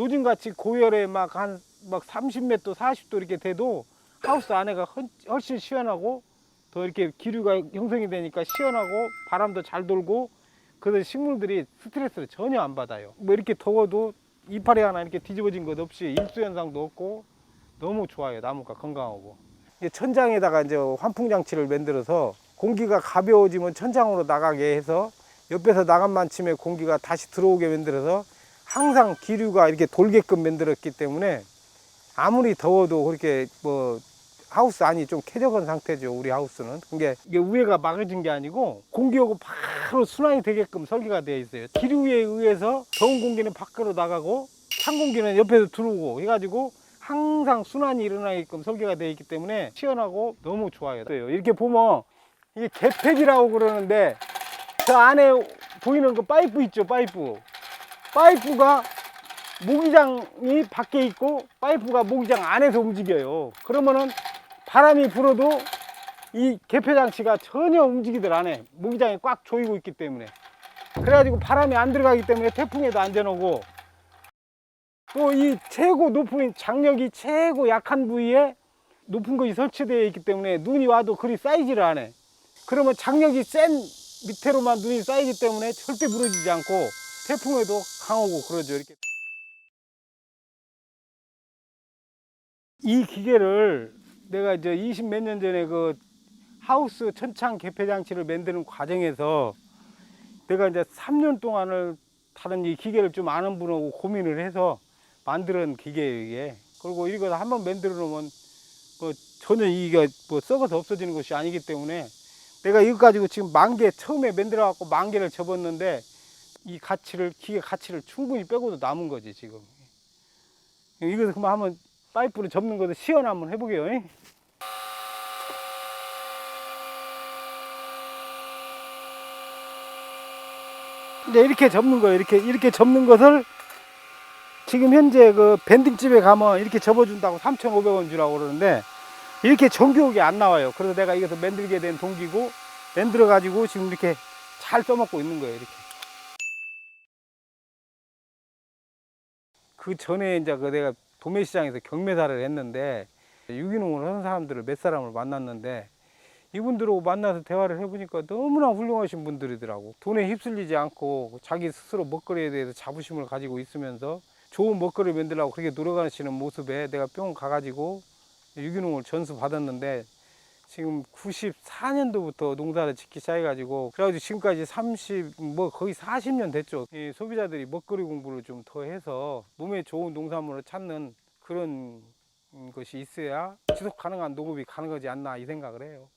요즘 같이 고열에 막 한 막 30몇 도, 40도 이렇게 돼도 하우스 안에가 훨- 훨씬 시원하고 더 이렇게 기류가 형성이 되니까 시원하고 바람도 잘 돌고 그래서 식물들이 스트레스를 전혀 안 받아요. 뭐 이렇게 더워도 이파리 하나 이렇게 뒤집어진 것 없이 일수 현상도 없고 너무 좋아요. 나무가 건강하고. 이게 천장에다가 이제 환풍 장치를 만들어서 공기가 가벼워지면 천장으로 나가게 해서 옆에서 나간만 치면 공기가 다시 들어오게 만들어서 항상 기류가 이렇게 돌게끔 만들었기 때문에 아무리 더워도 그렇게 뭐 하우스 안이 좀 쾌적한 상태죠 우리 하우스는. 그게 이게 위에가 막아진 게 아니고 공기 오고 바로 순환이 되게끔 설계가 되어 있어요. 기류에 의해서 더운 공기는 밖으로 나가고 찬 공기는 옆에서 들어오고 해가지고 항상 순환이 일어나게끔 설계가 되어 있기 때문에 시원하고 너무 좋아요. 이렇게 보면 이게 개팩이라고 그러는데 저 안에 보이는 그 파이프 있죠 파이프 파이프가 모기장이 밖에 있고 파이프가 모기장 안에서 움직여요. 그러면은 바람이 불어도 이 개폐 장치가 전혀 움직이들 않아 모기장이 꽉 조이고 있기 때문에. 그래가지고 바람이 안 들어가기 때문에 태풍에도 안전하고. 또 이 최고 높은 장력이 최고 약한 부위에 높은 것이 설치되어 있기 때문에 눈이 와도 그리 쌓이지를 않아 그러면 장력이 센 밑으로만 눈이 쌓이기 때문에 절대 무너지지 않고 태풍에도 강하고 그러죠. 이렇게. 이 기계를 내가 이제 20 몇 년 전에 그 하우스 천창 개폐 장치를 만드는 과정에서 내가 이제 3년 동안을 다른 이 기계를 좀 아는 분하고 고민을 해서 만드는 기계예요 이게 그리고 이거 한번 만들어 놓으면 뭐 전혀 이게 뭐 썩어서 없어지는 것이 아니기 때문에 내가 이거 가지고 지금 만개 처음에 만들어 갖고 만 개를 접었는데 이 가치를 기계 가치를 충분히 빼고도 남은 거지 지금 이거 그만 한번 파이프로 접는 것도 시연 한번 해보게요. 잉? 이제 이렇게 접는 거예요. 이렇게 이렇게 접는 것을 지금 현재 그 밴딩집에 가면 이렇게 접어준다고 3,500원 주라고 그러는데 이렇게 정교하게 안 나와요. 그래서 내가 이것을 만들게 된 동기고 만들어 가지고 지금 이렇게 잘 써먹고 있는 거예요. 이렇게. 그 전에 이제 그 내가 도매시장에서 경매사를 했는데 유기농을 하는 사람들을 몇 사람을 만났는데 이분들하고 만나서 대화를 해보니까 너무나 훌륭하신 분들이더라고. 돈에 휩쓸리지 않고 자기 스스로 먹거리에 대해서 자부심을 가지고 있으면서 좋은 먹거리 만들려고 그렇게 노력하시는 모습에 내가 뿅 가가지고 유기농을 전수 받았는데 지금 94년도부터 농사를 짓기 시작해가지고 그래가지고 지금까지 30 뭐 거의 40년 됐죠. 이 소비자들이 먹거리 공부를 좀 더 해서 몸에 좋은 농산물을 찾는 그런 것이 있어야 지속 가능한 농업이 가능하지 않나 이 생각을 해요.